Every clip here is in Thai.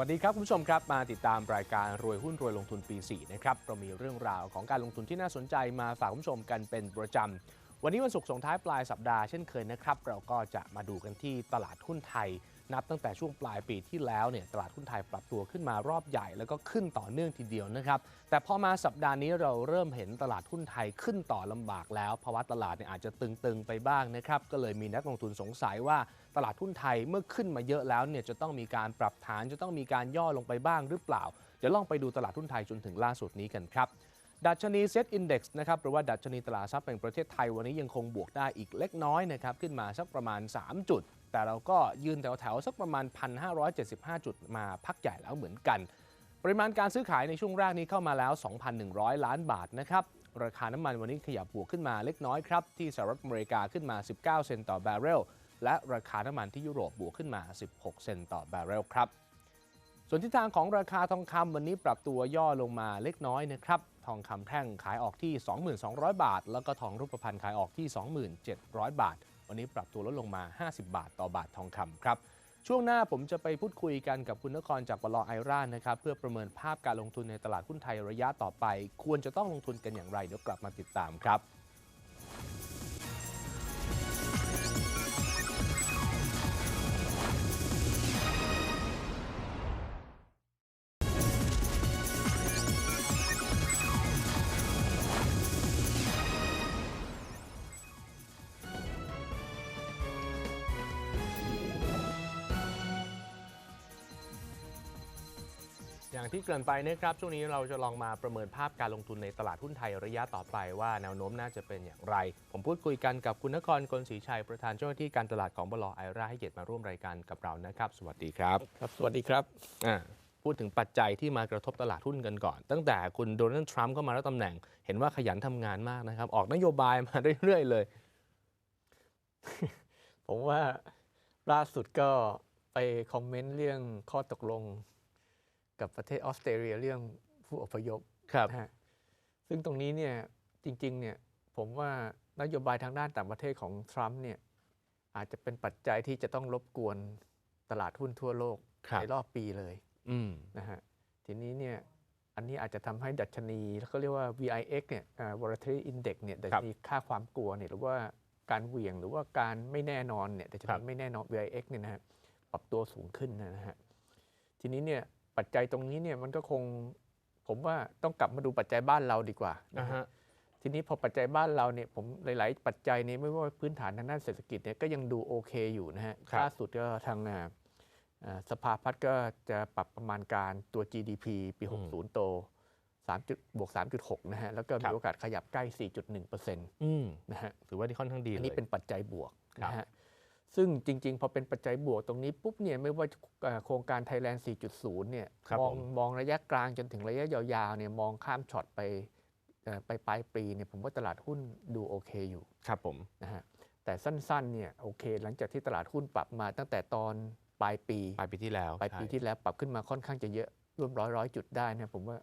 วัสดีครับ คุณผู้ชมครับ มาติดตามรายการรวยหุ้นรวยลงทุนปี 4 นะครับ เรามีเรื่องราวของการลงทุนที่น่าสนใจมาฝากคุณผู้ชมกันเป็นประจำ วันนี้วันศุกร์ส่งท้ายปลายสัปดาห์เช่นเคยนะครับ เราก็จะมาดูกันที่ตลาดหุ้นไทย นับตั้งแต่ช่วงปลายปีที่แล้วเนี่ยตลาดหุ้นไทยปรับตัวขึ้นมารอบใหญ่แล้วก็ขึ้นต่อเนื่องทีเดียวนะครับแต่พอมาสัปดาห์นี้เราเริ่มเห็นตลาดหุ้นไทยขึ้นต่อลำบากแล้วภาวะตลาดเนี่ยอาจจะตึงๆไปบ้างนะครับก็เลยมีนักลงทุนสงสัยว่าตลาดหุ้นไทยเมื่อขึ้นมาเยอะแล้วเนี่ยจะต้องมีการปรับฐานจะต้องมีการย่อลงไปบ้างหรือเปล่าเดี๋ยวลองไปดูตลาดหุ้นไทยจนถึงล่าสุดนี้กันครับดัชนีเซ็ตอินดี x นะครับหรือว่าดัชนีตลาดทรัพย์แห่งประเทศไทยวันนี้ยังคงบวกได้อีกเล็กน้อยนะครับขึ้นมาสักประมาณ 3 จุด แต่เราก็ยืนแถวๆสักประมาณ 1,575 จุดมาพักใหญ่แล้วเหมือนกัน ปริมาณการซื้อขายในช่วงแรกนี้เข้ามาแล้ว 2,100 ล้านบาทนะครับ ราคาน้ำมันวันนี้ขยับบวกขึ้นมาเล็กน้อยครับ ที่สหรัฐอเมริกาขึ้นมา 19 เซนต์ต่อบาร์เรล และราคาน้ำมันที่ยุโรปบวกขึ้นมา 16 เซนต์ต่อบาร์เรลครับ ส่วนทิศทางของราคาทองคำวันนี้ปรับตัวย่อลงมาเล็กน้อยนะครับทองคำแท่งขายออกที่ 22,200 บาท แล้วก็ทองรูปพรรณขายออกที่ 27,000บาท วันนี้ปรับตัวลดลงมา 50 บาทต่อบาททองคำครับช่วงหน้าผมจะไปพูดคุยกันกับคุณนครจากบลไอร่านะครับเพื่อประเมินภาพการลงทุนในตลาดหุ้นไทยระยะต่อไป ควรจะต้องลงทุนกันอย่างไรเดี๋ยวกลับมาติดตามครับ อย่างที่เกริ่นไปนะครับช่วงนี้เราจะลองมาประเมินภาพการลงทุนในตลาดหุ้นไทยระยะต่อไปว่าแนวโน้มน่าจะเป็นอย่างไร ผมพูดคุยกันกับคุณนครกลศรีชัยประธานเจ้าหน้าที่การตลาดของบลไอร่าให้เกียรติมาร่วมรายการกับเรานะครับ สวัสดีครับ ครับ สวัสดีครับอ่าพูดถึงปัจจัยที่มากระทบตลาดหุ้นกันก่อน ตั้งแต่คุณโดนัลด์ทรัมป์เข้ามารับตำแหน่ง เห็นว่าขยันทำงานมากนะครับ ออกนโยบายมาเรื่อยๆเลย ผมว่าล่าสุดก็ไปคอมเมนต์เรื่องข้อตกลง กับประเทศออสเตรเลียเรื่องผู้อพยพครับนะฮะซึ่งตรงนี้เนี่ยจริงๆเนี่ยผมว่านโยบายทางด้านต่างประเทศของทรัมป์เนี่ยอาจจะเป็นปัจจัยที่จะต้องรบกวนตลาดหุ้นทั่วโลกครับในรอบปีเลยอืมนะฮะทีนี้เนี่ยอันนี้อาจจะทำให้ดัชนีเขาเรียกว่า VIX เนี่ยอ่า volatility index เนี่ยดัชนีค่าความกลัวเนี่ยหรือว่าการเหวี่ยงหรือว่าการไม่แน่นอนเนี่ยดัชครันีบไม่แน่นอน VIX เนี่ยนะฮะปรับตัวสูงขึ้นนะฮะทีนี้เนี่ย ปัจจัยตรงนี้เนี่ยมันก็คงผมว่าต้องกลับมาดูปัจจัยบ้านเราดีกว่าอ่านะฮะฮะทีนี้พอปัจจัยบ้านเราเนี่ยผมหลาย ๆ ปัจจัยนี้ไม่ว่าพื้นฐานทางด้านเศรษฐกิจเนี่ยก็ยังดูโอเคอยู่นะฮะครับล่าสุดก็ทางอ่าอ่าสภาพัฒน์ก็จะปรับประมาณการตัว GDP ปี 60 โต3จุดบวก 3.6 นะฮะ แล้วก็ครัมีบโอกาสขยับใกล้ 4.1%นอืมะฮะถือว่าที่ค่อนข้างดีอันเลนี้ยเป็นปัจจัยบวกครับนะฮะ ซึ่งจริง ๆ พอเป็นปัจจัยบวกตรงนี้ปุ๊บเนี่ยไม่ว่าเอ่อโครงการ Thailand 4.0 เนี่ยครับมองผมมองระยะกลางจนถึงระยะยาวๆเนี่ยมองข้ามช็อตไปเอ่อไปปลายปีเนี่ยผมว่าตลาดหุ้นดูโอเคอยู่ครับผมนะฮะแต่สั้นๆเนี่ยโอเค หลังจากที่ตลาดหุ้นปรับมาตั้งแต่ตอนปลายปีปลายปีที่แล้วปลายปีใช่ที่แล้วปรับขึ้นมาค่อนข้างจะเยอะร่วมร้อยร้อยจุดได้นะผมว่า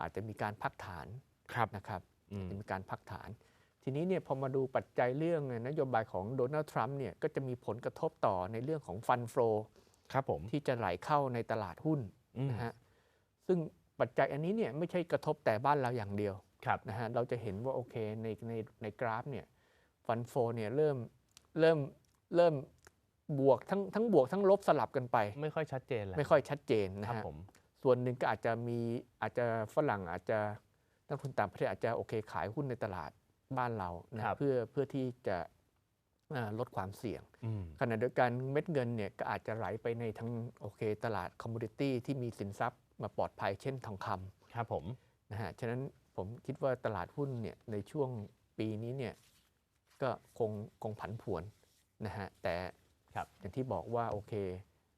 อาจจะมีการพักฐานครับนะครับอืมจะมีการพักฐาน ทีนี้เนี่ยพอมาดูปัจจัยเรื่องนโยบายของโดนัลด์ทรัมป์เนี่ยก็จะมีผลกระทบต่อในเรื่องของฟันฟลครับผมที่จะไหลเข้าในตลาดหุ้นอืมนะฮะซึ่งปัจจัยอันนี้เนี่ยไม่ใช่กระทบแต่บ้านเราอย่างเดียวครับนะฮะเราจะเห็นว่าโอเคในในในกราฟเนี่ยฟันโฟเนี่ยเริ่มเริ่มเริ่มบวกทั้งทั้งบวกทั้งลบสลับกันไป ไม่ค่อยชัดเจนแล้วไม่ค่อยชัดเจนคนะรับฮะผมส่วนหนึ่งก็อาจจะมีอาจจะฝรั่งอาจจะนักทุนต่างประเทศอาจจะโอเคขายหุ้นในตลาด บ้านเรานะครับเพื่อเพื่อที่จะอ่าลดความเสี่ยงอืมขณะเดียวกันเม็ดเงินเนี่ยก็อาจจะไหลไปในทั้งโอเค ตลาดคอมมูนิตี้ที่มีสินทรัพย์มาปลอดภัยเช่นทองคำครับผมนะฮะฉะนั้นผมคิดว่าตลาดหุ้นเนี่ยในช่วงปีนี้เนี่ยก็คงคงผันผวนนะฮะแต่ครับอย่างที่บอกว่าโอเค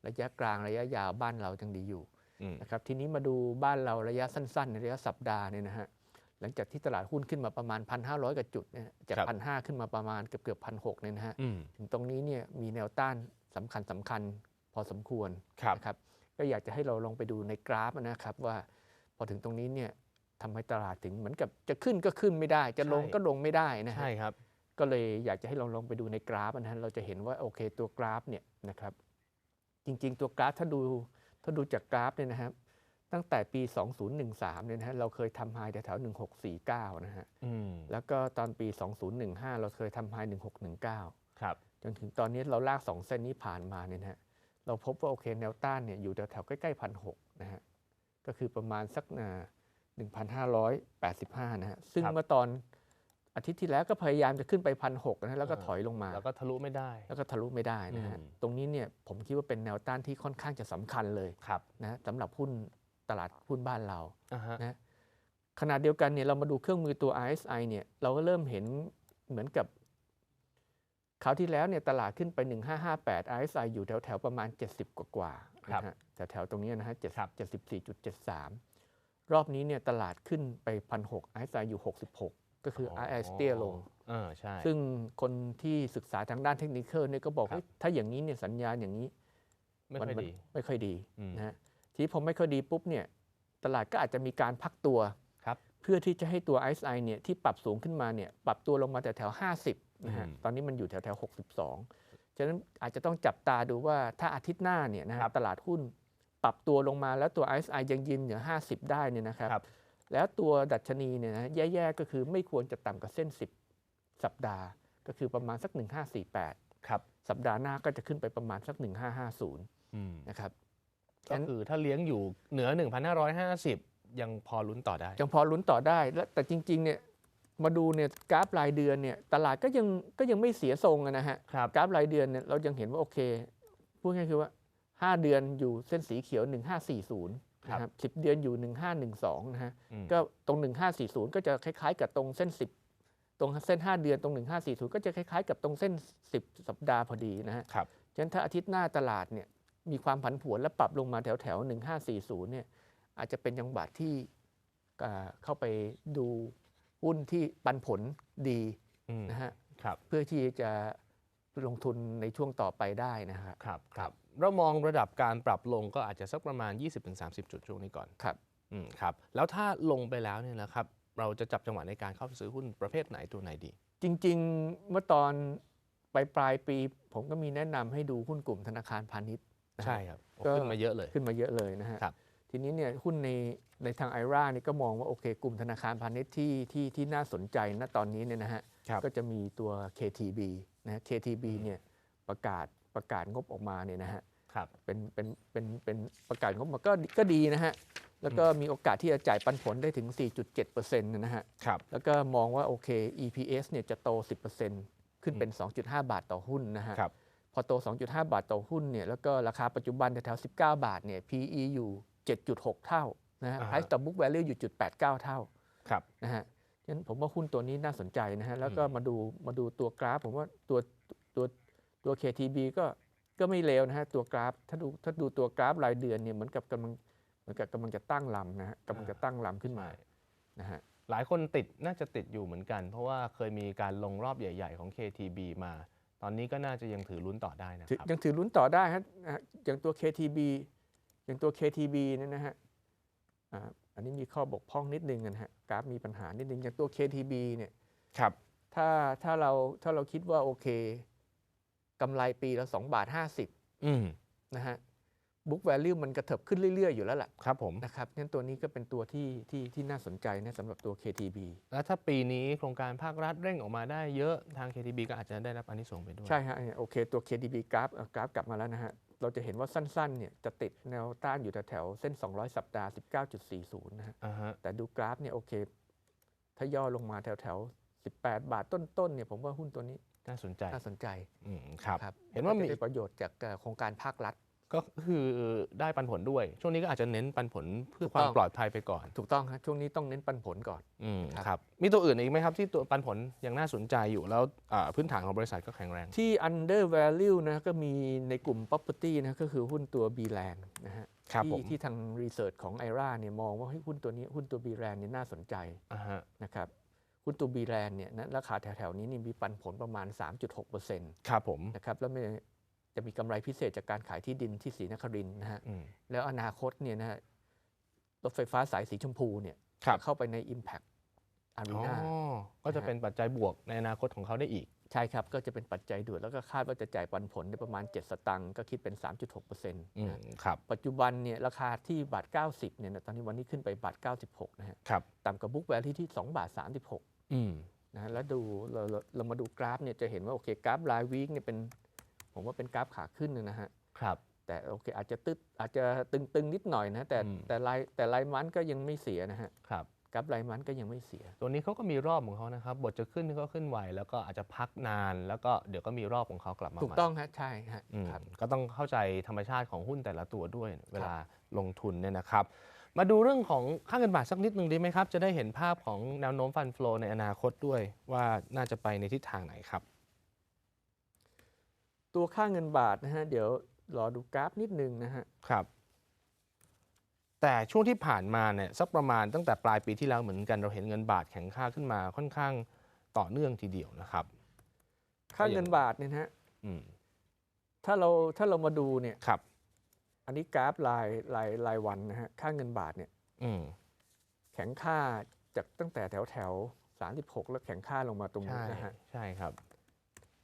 ระยะกลางระยะยาวบ้านเรายังดีอยู่อืมนะครับทีนี้มาดูบ้านเราระยะสั้น ๆ ในระยะสัปดาห์เนี่ยนะฮะ หลังจากที่ตลาดหุ้นขึ้นมาประมาณ 1,500กว่าจุดเนี่ยจากครับพันห้าขึ้นมาประมาณเกือบเกือบพันหกเนี่ยนะฮะอืมถึงตรงนี้เนี่ยมีแนวต้านสำคัญสำคัญพอสมควรครับนะครับก็อยากจะให้เราลองไปดูในกราฟนะครับว่าพอถึงตรงนี้เนี่ยทำให้ตลาดถึงเหมือนกับจะขึ้นก็ขึ้นไม่ได้ จะลงใช่ก็ลงไม่ได้นะฮะใช่ครับ ก็เลยอยากจะให้เราลองไปดูในกราฟนะฮะเราจะเห็นว่าโอเคตัวกราฟเนี่ยนะครับจริง ๆ ตัวกราฟถ้าดูถ้าดูจากกราฟเนี่ยนะครับ ตั้งแต่ปี 2013 เนี่ยนะฮะเราเคยทำไฮแถวๆ1649 นะฮะอืมแล้วก็ตอนปี 2015 เราเคยทำไฮ1619 ครับ จนถึงตอนนี้เราลาก 2 เส้นนี้ผ่านมาเนี่ยนะฮะเราพบว่าโอเคแนวต้านเนี่ยอยู่แถวๆใกล้ๆพันหนะฮะก็คือประมาณสักหนึ่งพันห้าร้อยแปดสิบห้านะฮะซึ่งครับ เมื่อตอนอาทิตย์ที่แล้วก็พยายามจะขึ้นไปพันหนะฮะแล้วก็อ่าถอยลงมา แล้วก็ทะลุไม่ได้ แล้วก็ทะลุไม่ได้นะฮะอืม ตรงนี้เนี่ยผมคิดว่าเป็นแนวต้านที่ค่อนข้างจะสำคัญเลยครับ นะฮะสำหรับหุ้น ตลาดหุ้นบ้านเราอ่าฮะนะขณะเดียวกันเนี่ยเรามาดูเครื่องมือตัว RSI เนี่ยเราก็เริ่มเห็นเหมือนกับคราวที่แล้วเนี่ยตลาดขึ้นไป 1558 RSI อยู่แถวแถวๆประมาณ 70 กว่ากว่าๆครับนะฮะแถวแถวๆตรงนี้นะฮะครับ74.73 รอบนี้เนี่ยตลาดขึ้นไป 1,600 RSI อยู่ 66 ก็คือ RSI เตี้ยลงเออใช่ซึ่งคนที่ศึกษาทางด้านเทคนิคเนี่ยก็บอกครับเฮ้ยถ้าอย่างนี้เนี่ยสัญญาณอย่างนี้ ไม่ค่อยนดีไม่ค่อยดีอืมนะฮะ ทีนี้พอไม่ค่อยดีปุ๊บเนี่ยตลาดก็อาจจะมีการพักตัวครับเพื่อที่จะให้ตัว RSI เนี่ยที่ปรับสูงขึ้นมาเนี่ยปรับตัวลงมาแต่แถว 50นะฮะอืมตอนนี้มันอยู่แถวแถว 62 ฉะนั้นอาจจะต้องจับตาดูว่าถ้าอาทิตย์หน้าเนี่ยนะฮะครับตลาดหุ้นปรับตัวลงมาแล้วตัว RSI ยังยืนเหนือ 50 ได้เนี่ยนะครับครับแล้วตัวดัชนีเนี่ยนะแย่ๆก็คือไม่ควรจะต่ำกว่าเส้น 10 สัปดาห์ ก็คือประมาณสัก 1548ครับสัปดาห์หน้าก็จะขึ้นไปประมาณสัก 1550อืมนะครับ ก็คือถ้าเลี้ยงอยู่เหนือ 1,550 ยังพอลุ้นต่อได้ ยังพอลุ้นต่อได้แล้วแต่จริงๆเนี่ยมาดูเนี่ยกราฟรายเดือนเนี่ยตลาดก็ยังก็ยังไม่เสียทรงอะนะฮะครับกราฟรายเดือนเนี่ยเรายังเห็นว่าโอเคพูดง่ายๆคือว่า 5 เดือนอยู่เส้นสีเขียว 1540นะครับ10เดือนอยู่ 1512นะฮะอืมก็ตรง 1540 ก็จะคล้ายๆ กับตรงเส้น 10 ตรงเส้น 5 เดือนตรง 1540 ก็จะคล้ายๆ กับตรงเส้น 10 สัปดาห์พอดีนะฮะครับฉะนั้นถ้าอาทิตย์หน้าตลาดเนี่ย มีความผันผวนและปรับลงมาแถวแถวๆ1540เนี่ยอาจจะเป็นจังหวะที่อ่าเข้าไปดูหุ้นที่ปันผลดีอืมนะฮะครับเพื่อที่จะลงทุนในช่วงต่อไปได้นะครับครับครับเรามองระดับการปรับลงก็อาจจะสักประมาณ 20-30 จุดช่วงนี้ก่อนครับอืมครับแล้วถ้าลงไปแล้วเนี่ยนะครับเราจะจับจังหวะในการเข้าซื้อหุ้นประเภทไหนตัวไหนดี จริง ๆ เมื่อตอนปลายปลายๆปี ผมก็มีแนะนำให้ดูหุ้นกลุ่มธนาคารพาณิชย์นะฮะ ใช่ครับโอ้ก็ขึ้นมาเยอะเลยขึ้นมาเยอะเลยนะฮะครับทีนี้เนี่ยหุ้นในในทางไอราเนี่ยก็มองว่าโอเค กลุ่มธนาคารพาณิชย์ที่ที่ที่น่าสนใจณตอนนี้เนี่ยนะฮะครับก็จะมีตัว KTB นะฮะ KTB เนี่ยประกาศประกาศงบออกมาเนี่ยนะฮะครับเป็นเป็นเป็นเป็นประกาศงบมาก็ก็ดีนะฮะแล้วก็มีโอกาสที่จะจ่ายปันผลได้ถึง 4.7%นะฮะครับแล้วก็มองว่าโอเค EPS เนี่ยจะโต 10%ขึ้นเป็น 2.5 บาทต่อหุ้นนะฮะครับ พอโต 2.5 บาทต่อหุ้นเนี่ยแล้วก็ราคาปัจจุบันแถวๆ19 บาทเนี่ย PE อยู่ 7.6 เท่านะฮะอ่าฮะ Price to book value อยู่จุด89 เท่าครับนะฮะฉะนั้นผมว่าหุ้นตัวนี้น่าสนใจนะฮะแล้วก็อืมมาดูมาดูตัวกราฟ ผมว่าตัวตัวตัว KTB ก็ก็ไม่เลวนะฮะตัวกราฟถ้าดูถ้าดูตัวกราฟรายเดือนเนี่ยเหมือนกับกำลังเหมือนกับกำลังจะตั้งลำนะฮะกำลังจะตั้งลำขึ้นมาใช่นะฮะหลายคนติดน่าจะติดอยู่เหมือนกัน เพราะว่าเคยมีการลงรอบใหญ่ ๆ ของ KTB มาต อนนี้ก็น่าจะยังถือลุ้นต่อได้นะถือครับยังถือลุ้นต่อได้ฮะอะอย่างตัว KTB อย่างตัว KTB เนี่ยนะฮะอ่าอันนี้มีข้อบกพร่องนิดนึงนะฮะกราฟมีปัญหานิดนึงอย่างตัว KTB เนี่ยครับถ้าถ้าเราถ้าเราคิดว่าโอเคกำไรปีละ2บาทอืม50นะฮะ book value มันกระเถิบขึ้นเรื่อย ๆ อยู่แล้วล่ะครับผมนะครับงั้นตัวนี้ก็เป็นตัวที่ที่ที่น่าสนใจนะสำหรับตัว KTB แล้วถ้าปีนี้โครงการภาครัฐเร่งออกมาได้เยอะทาง KTB ก็อาจจะได้รับอานิสงส์ไปด้วย ใช่ฮะเนี่ยโอเคตัว KTB กราฟเอ่อกราฟกลับมาแล้วนะฮะเราจะเห็นว่าสั้นๆเนี่ยจะติดแนวต้านอยู่แถวๆเส้น 200 สัปดาห์ 19.40 นะฮะอ่าฮะแต่ดูกราฟเนี่ยโอเค ถ้าย่อลงมาแถวๆ 18 บาทต้นๆเนี่ยผมว่าหุ้นตัวนี้น่าสนใจน่าสนใจอืมครับครับ เห็นว่ามีจะได้ประโยชน์จากเอ่อโครงการภาครัฐ ก็คือได้ปันผลด้วย ช่วงนี้ก็อาจจะเน้นปันผลเพื่อถูกความต้องปลอดภัยไปก่อน ถูกต้องครับช่วงนี้ต้องเน้นปันผลก่อนอืมครับครับมีตัวอื่นอีกไหมครับที่ตัวปันผลยังน่าสนใจอยู่แล้วอ่าพื้นฐานของบริษัทก็แข็งแรง ที่ under value นะก็มีในกลุ่ม property นะก็คือหุ้นตัว B land นะฮะครับที่ผมที่ทาง research ของ IRA เนี่ยมองว่าเฮ้ยหุ้นตัวนี้หุ้นตัว B land เนี่ยน่าสนใจอ่าฮะนะครับหุ้นตัว B land เนี่ยนะราคาแถวๆนี้นี่มีปันผลประมาณ 3.6%นครับผมะครับแล้วมัน จะมีกำไรพิเศษจากการขายที่ดินที่ศรีนครินทร์นะฮะอืมแล้วอนาคตเนี่ยนะฮะรถไฟฟ้าสายสีชมพูเนี่ยครับจะเข้าไปใน Impact อ๋อ Arena ก็จะนะฮะเป็นปัจจัยบวกในอนาคตของเขาได้อีก ใช่ครับ ก็จะเป็นปัจจัยด่วนแล้วก็คาดว่าจะจ่ายปันผลได้ประมาณ 7 สตังค์ก็คิดเป็น 3.6%นอืมะครับปัจจุบันเนี่ยราคาที่บาท 90เนี่ยนะตอนนี้วันนี้ขึ้นไปบาท 96 นะฮะครับต่ำกว่าบุ๊กแวลูที่ 2 บาท 36อืมนะฮะแล้วดูเราเราเรามาดูกราฟเนี่ยจะเห็นว่าโอเคกราฟรายวีคเนี่ยเป็น ผมว่าเป็นกราฟขาขึ้นนะฮะครับแต่โอเคอาจจะตึ๊ดอาจจะตึงๆนิดหน่อยนะแต่อืมแต่รายแต่รายมันก็ยังไม่เสียนะฮะครับกราฟรายมันก็ยังไม่เสีย ตัวนี้เขาก็มีรอบของเขานะครับ บทจะขึ้นก็ขึ้นไวแล้วก็อาจจะพักนาน แล้วก็เดี๋ยวก็มีรอบของเขากลับมาถูกใหม่ต้องฮะใช่ฮะอืมครับก็ต้องเข้าใจธรรมชาติของหุ้นแต่ละตัวด้วยเวลาลงทุนเนี่ยนะครับ มาดูเรื่องของค่าเงินบาทสักนิดหนึ่งดีไหมครับ จะได้เห็นภาพของแนวโน้มฟันฟลอในอนาคตด้วยว่าน่าจะไปในทิศทางไหนครับ ตัวค่าเงินบาทนะฮะเดี๋ยวรอดูกราฟนิดนึงนะฮะครับ แต่ช่วงที่ผ่านมาเนี่ยสักประมาณตั้งแต่ปลายปีที่แล้วเหมือนกันเราเห็นเงินบาทแข็งค่าขึ้นมาค่อนข้างต่อเนื่องทีเดียวนะครับ ค่าเงินบาทเนี่ยนะฮะอืมถ้าเราถ้าเรามาดูเนี่ยครับ อันนี้กราฟรายรายรายวันนะฮะค่าเงินบาทเนี่ยอืมแข็งค่าจากตั้งแต่แถวแถว36 แล้วแข็งค่าลงมาตรงนี้ใช่นะฮะใช่ครับ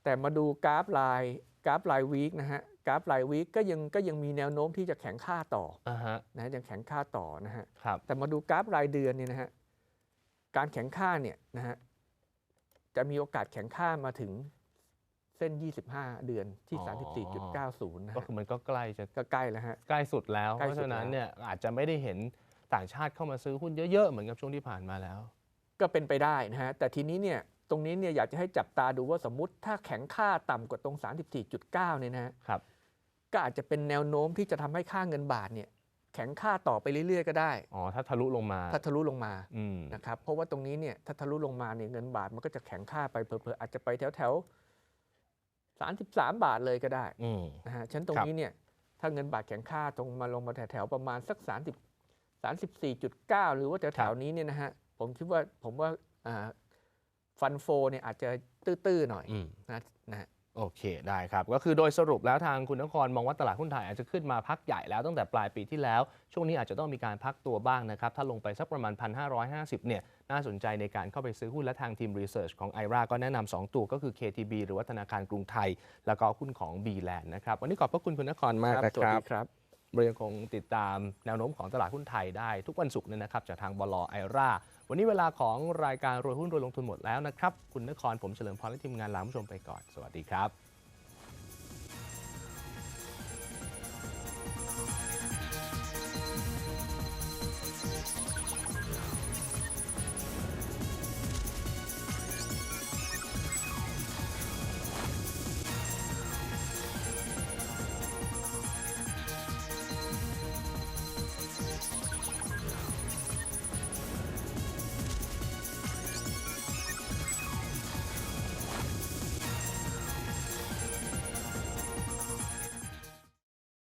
แต่มาดูกราฟราย กราฟรายวีคนะฮะกราฟรายวีคก็ยังก็ยังมีแนวโน้มที่จะแข็งค่าต่ออ่าฮะนะฮะยังแข็งค่าต่อนะฮะครับแต่มาดูกราฟรายเดือนเนี่ยนะฮะการแข็งค่าเนี่ยนะฮะจะมีโอกาสแข็งค่ามาถึงเส้น 25 เดือนที่ 34.90นะก็ฮะคือมันก็ใกล้จะก็ใกล้แล้วฮะ ใกล้สุดแล้ว ใกล้เพราะสุดฉะนั้นแล้วเนี่ยอาจจะไม่ได้เห็นต่างชาติเข้ามาซื้อหุ้นเยอะๆ เหมือนกับช่วงที่ผ่านมาแล้ว ก็เป็นไปได้นะฮะแต่ทีนี้เนี่ย ตรงนี้เนี่ยอยากจะให้จับตาดูว่าสมมติถ้าแข็งค่าต่ำกว่าตรง 34.9 เนี่ยนะฮะครับ ก็อาจจะเป็นแนวโน้มที่จะทำให้ค่าเงินบาทเนี่ยแข็งค่าต่อไปเรื่อยๆ ก็ได้ อ๋อ ถ้าทะลุลงมา ถ้าทะลุลงมาอืมนะครับ เพราะว่าตรงนี้เนี่ยถ้าทะลุลงมาเนี่ยเงินบาทมันก็จะแข็งค่าไปเผลอๆอาจจะไปแถวแถวๆ33 บาทเลยก็ได้อืม นะฮะฉะนันตรงครับนี้เนี่ยถ้าเงินบาทแข็งค่าตรงมาลงมาแถวๆประมาณสัก 30 34.9 หรือว่าแถวๆนี้เนี่ยนะฮะผมคิดว่าผมว่า ฟันโฟเนี่ยอาจจะตื้อๆหน่อยอืมนะนะฮะโอเคได้ครับ ก็คือโดยสรุปแล้วทางคุณนครมองว่าตลาดหุ้นไทยอาจจะขึ้นมาพักใหญ่แล้วตั้งแต่ปลายปีที่แล้ว ช่วงนี้อาจจะต้องมีการพักตัวบ้างนะครับ ถ้าลงไปสักประมาณ 1,550 เนี่ย น่าสนใจในการเข้าไปซื้อหุ้นและทางทีมรีเสิร์ชของ i อราก็แนะนำสองตัวก็คือ KTB หรือว่าธนาคารกรุงไทย แล้วก็หุ้นของ b แลนด์นะครับ วันนี้ขอบพระคุณคุณนครมากนะสวัคสรัดีบครับเรายังคงติดตามแนวโน้มของตลาดหุ้นไทยได้ทุกวันศุกร์เนี่ยนะครับจากทางบลไอรา วันนี้เวลาของรายการรวยหุ้นรวยลงทุนหมดแล้วนะครับ คุณนครผมเฉลิมพรและทีมงานลาผู้ชมไปก่อน สวัสดีครับ